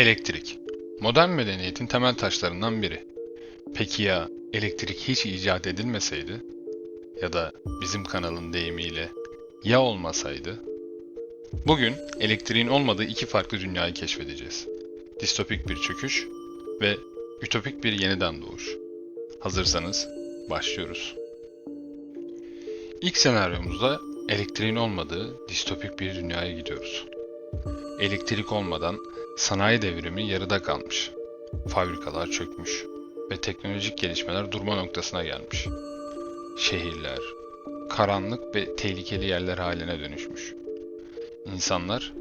Elektrik. Modern medeniyetin temel taşlarından biri. Peki ya elektrik hiç icat edilmeseydi? Ya da bizim kanalın deyimiyle ya olmasaydı? Bugün elektriğin olmadığı iki farklı dünyayı keşfedeceğiz. Distopik bir çöküş ve ütopik bir yeniden doğuş. Hazırsanız başlıyoruz. İlk senaryomuzda elektriğin olmadığı distopik bir dünyaya gidiyoruz. Elektrik olmadan sanayi devrimi yarıda kalmış. Fabrikalar çökmüş ve teknolojik gelişmeler durma noktasına gelmiş. Şehirler karanlık ve tehlikeli yerler haline dönüşmüş. İnsanlar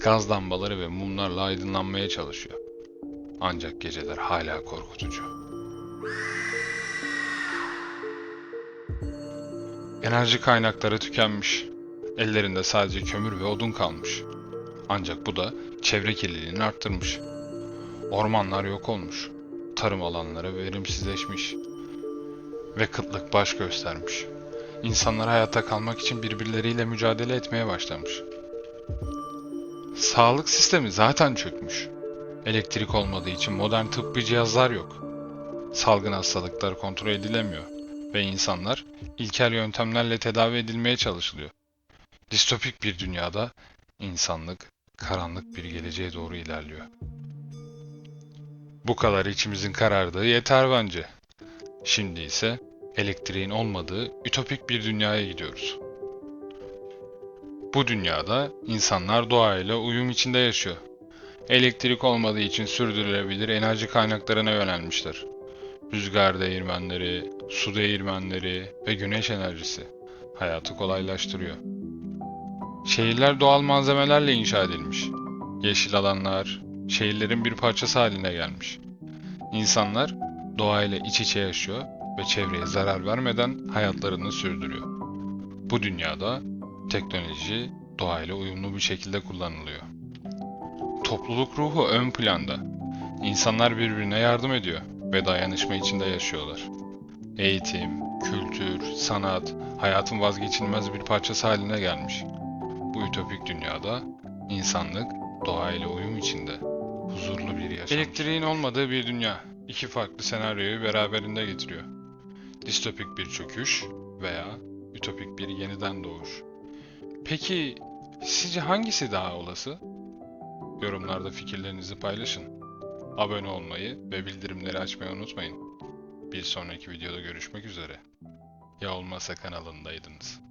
gaz lambaları ve mumlarla aydınlanmaya çalışıyor. Ancak geceler hala korkutucu. Enerji kaynakları tükenmiş. Ellerinde sadece kömür ve odun kalmış. Ancak bu da çevre kirliliğini arttırmış. Ormanlar yok olmuş. Tarım alanları verimsizleşmiş. Ve kıtlık baş göstermiş. İnsanlar hayatta kalmak için birbirleriyle mücadele etmeye başlamış. Sağlık sistemi zaten çökmüş. Elektrik olmadığı için modern tıbbi cihazlar yok. Salgın hastalıklar kontrol edilemiyor ve insanlar ilkel yöntemlerle tedavi edilmeye çalışılıyor. Distopik bir dünyada insanlık karanlık bir geleceğe doğru ilerliyor. Bu kadar içimizin karardığı yeter bence. Şimdi ise elektriğin olmadığı ütopik bir dünyaya gidiyoruz. Bu dünyada insanlar doğayla uyum içinde yaşıyor. Elektrik olmadığı için sürdürülebilir enerji kaynaklarına yönelmişler. Rüzgar değirmenleri, su değirmenleri ve güneş enerjisi hayatı kolaylaştırıyor. Şehirler doğal malzemelerle inşa edilmiş. Yeşil alanlar şehirlerin bir parçası haline gelmiş. İnsanlar doğayla iç içe yaşıyor ve çevreye zarar vermeden hayatlarını sürdürüyor. Bu dünyada teknoloji doğayla uyumlu bir şekilde kullanılıyor. Topluluk ruhu ön planda. İnsanlar birbirine yardım ediyor ve dayanışma içinde yaşıyorlar. Eğitim, kültür, sanat hayatın vazgeçilmez bir parçası haline gelmiş. Bu ütopik dünyada insanlık doğayla uyum içinde huzurlu bir yaşam. Elektriğin olmadığı bir dünya iki farklı senaryoyu beraberinde getiriyor. Distopik bir çöküş veya ütopik bir yeniden doğuş. Peki sizce hangisi daha olası? Yorumlarda fikirlerinizi paylaşın. Abone olmayı ve bildirimleri açmayı unutmayın. Bir sonraki videoda görüşmek üzere. Ya olmasa kanalındaydınız.